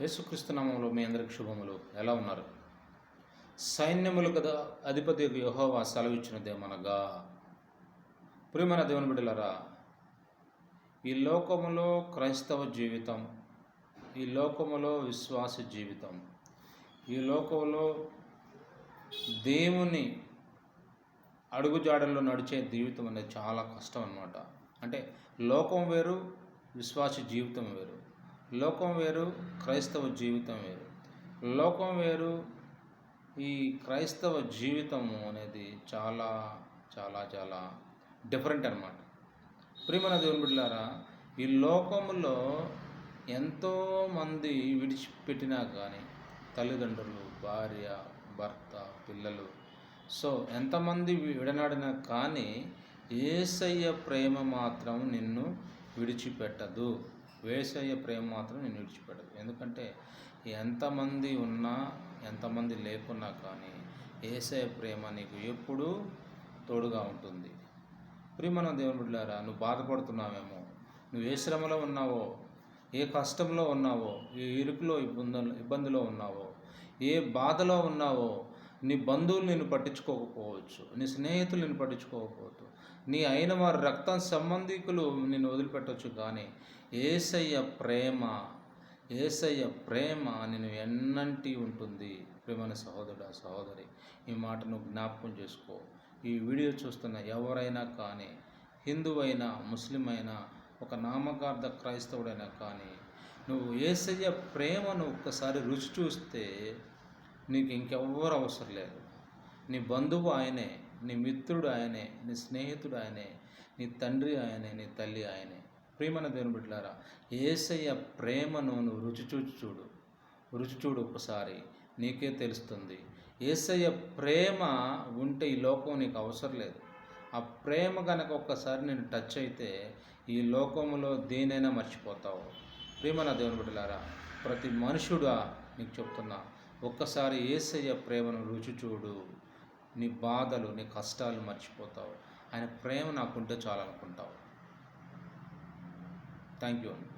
యేసుక్రీస్తు నామంలో మీ అందరికి శుభములు. ఎలా ఉన్నారు? సైన్యములు కదా అధిపతి యహోవా సెలవిచ్చినదేమనగా ప్రియమైన దేవుని బిడ్డలరా ఈ లోకములో క్రైస్తవ జీవితం ఈ లోకములో విశ్వాస జీవితం ఈ లోకంలో దేవుని అడుగుజాడల్లో నడిచే జీవితం అనేది చాలా కష్టం అన్నమాట. అంటే లోకం వేరు విశ్వాస జీవితం వేరు. లోకం వేరు క్రైస్తవ జీవితం వేరు. లోకం వేరు ఈ క్రైస్తవ జీవితము అనేది చాలా చాలా చాలా డిఫరెంట్ అనమాట ప్రియమైన దేవుని బిడ్డలారా ఈ లోకంలో ఎంతోమంది విడిచిపెట్టినా కానీ తల్లిదండ్రులు భార్య భర్త పిల్లలు సో ఎంతమంది విడనాడినా కానీ ఏసయ్య ప్రేమ మాత్రం నిన్ను విడిచిపెట్టదు. వేసయ్య ప్రేమ మాత్రం నేను విడిచిపెట్టదు. ఎందుకంటే ఎంతమంది ఉన్నా ఎంతమంది లేకున్నా కానీ ఏసయ ప్రేమ నీకు ఎప్పుడూ తోడుగా ఉంటుంది. ప్రియమన దేవుని బిడ్డారా నువ్వు బాధపడుతున్నావేమో నువ్వు ఏ శ్రమలో ఉన్నావో ఏ కష్టంలో ఉన్నావో ఏ ఇరుకులో ఇబ్బందులు ఇబ్బందిలో ఉన్నావో ఏ బాధలో ఉన్నావో నీ బంధువులు నిన్ను పట్టించుకోకపోవచ్చు నీ స్నేహితులు నిన్ను పట్టించుకోకపోవచ్చు నీ అయిన వారి రక్తం సంబంధికులు నిన్ను వదిలిపెట్టవచ్చు కానీ ఏసయ్య ప్రేమ ఏసయ్య ప్రేమ నేను ఎన్నంటి ఉంటుంది? ప్రేమైన సహోదరుడు సహోదరి ఈ మాట నువ్వు జ్ఞాపకం చేసుకో. ఈ వీడియో చూస్తున్న ఎవరైనా కానీ హిందువైనా ముస్లిం అయినా ఒక నామకార్థ క్రైస్తవుడైనా కానీ నువ్వు ఏసయ్య ప్రేమను ఒక్కసారి రుచి చూస్తే నీకు ఇంకెవ్వరు అవసరం లేదు. నీ బంధువు ఆయనే నీ మిత్రుడు ఆయనే నీ స్నేహితుడు ఆయనే నీ తండ్రి ఆయనే నీ తల్లి ఆయనే. ప్రియమైన దేవుని బిడ్డలారా ఏసయ్య ప్రేమను నువ్వు రుచి చూచి చూడు. రుచి చూడు ఒకసారి నీకే తెలుస్తుంది. ఏసయ్య ప్రేమ ఉంటే ఈ లోకం నీకు అవసరం లేదు. ఆ ప్రేమ కనుక ఒక్కసారి నేను టచ్ అయితే ఈ లోకంలో దేనైనా మర్చిపోతావు. ప్రియమైన దేవుని బిడ్డలారా ప్రతి మనుషుడా నీకు చెప్తున్నా ఒక్కసారి ఏసయ్య ప్రేమను రుచి చూడు. నీ బాధలు నీ కష్టాలు మర్చిపోతావు. ఆయన ప్రేమ నాకుంటే చాలనుకుంటావు. థ్యాంక్ యూ అండి.